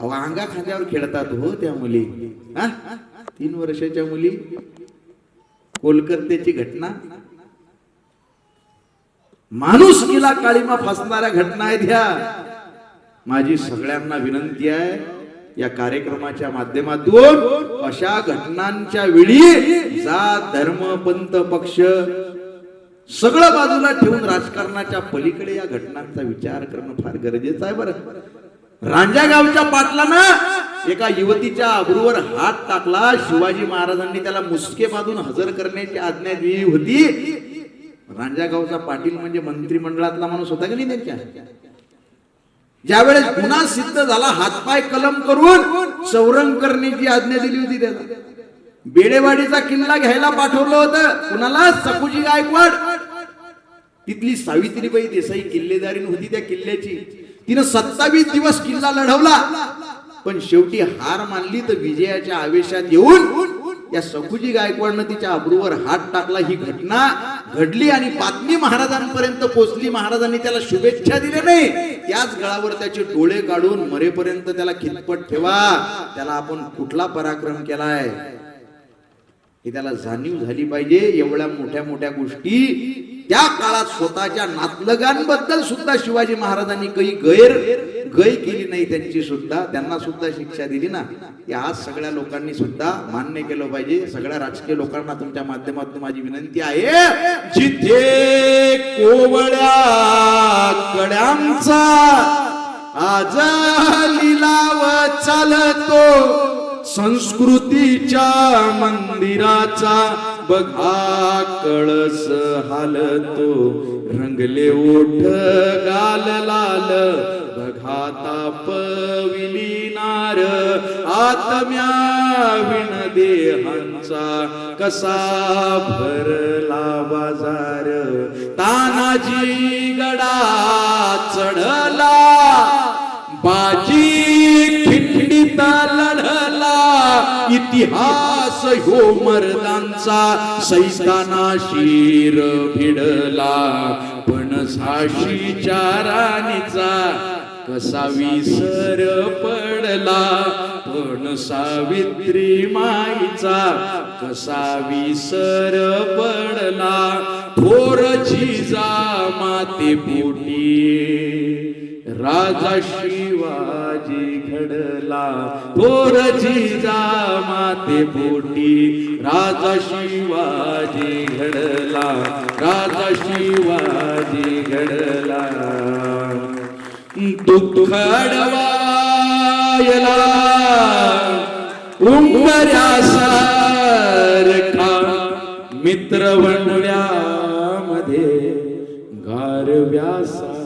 अहो अंगा खांद्यावर खेळतात हो त्या मुली. हा? तीन वर्षाच्या मुली. कोलकात्याची घटना. माणूस किला काळीमा फासणाऱ्या घटना आहेत ह्या. माझी सगळ्यांना विनंती आहे या कार्यक्रमाच्या माध्यमातून अशा घटनांच्या वेळी जात धर्म पंत पक्ष सगळं बाजूला ठेवून राजकारणाच्या पलीकडे या घटनांचा विचार करणं फार गरजेचं आहे बरं. रांजा गावच्या पाटलानं एका युवतीच्या अब्रूवर हात टाकला. शिवाजी महाराजांनी त्याला मुसके बांधून हजर करण्याची आज्ञा दिली होती. रांजागावचा पाटील म्हणजे मंत्रिमंडळातला माणूस होता की नाही त्यांच्या? ज्यावेळेस गुन्हा सिद्ध झाला हातपाय कलम करून संरंग करण्याची आज्ञा दिली होती त्याला. बेडेवाडीचा किल्ला घ्यायला पाठवलं होतं. कुणाला? सकुजी गायकवाड. तिथली सावित्रीबाई देसाई किल्लेदारीन होती त्या किल्ल्याची. तिनं सत्तावीस दिवस किल्ला लढवला. पण शेवटी हार मानली तर विजयाच्या आवेशात येऊन या सखुजी गायकवाडनं तिच्या अब्रूवर हात टाकला. ही घटना घडली आणि बातमी महाराजांपर्यंत पोहोचली. महाराजांनी त्याला शुभेच्छा दिल्या नाही. त्याच गळावर त्याचे डोळे काढून मरेपर्यंत त्याला खितपट ठेवा. त्याला आपण कुठला पराक्रम केलाय? हे त्याला जाणीव झाली पाहिजे. एवढ्या मोठ्या मोठ्या गोष्टी त्या काळात स्वतःच्या नातलगांबद्दल सुद्धा शिवाजी महाराजांनी काही गैर गय केली नाही त्यांची सुद्धा. त्यांना सुद्धा शिक्षा दिली ना. या आज सगळ्या लोकांनी सुद्धा मान्य केलं पाहिजे. सगळ्या राजकीय लोकांना तुमच्या माध्यमातून माझी विनंती आहे जिथे कोवळ्या कड्यांचा आज लिलाव चालतो संस्कृतीच्या मंदिराचा बघा कळस हालतो रंगले ओठ गाल लाल. बघा तापविली नार आत्म्या विण देहांचा कसा भरला बाजार. तानाजी गडा चढला बाजी खिंडीत लढला इतिहास ह्यो मर्दांचा सैताना शिर भिडला. पण साशी राणीचा कसा विसर पडला. पण सावित्री माईचा कसा विसर पडला. थोर जा माते पोटी. राजा शिवाजी घडला. थोर जिजा माते पोटी. राजा शिवाजी घडला. राजा शिवाजी घडला. दुःख अडवायला उंबऱ्यासारखा मित्र बनल्यामध्ये गारव्यासा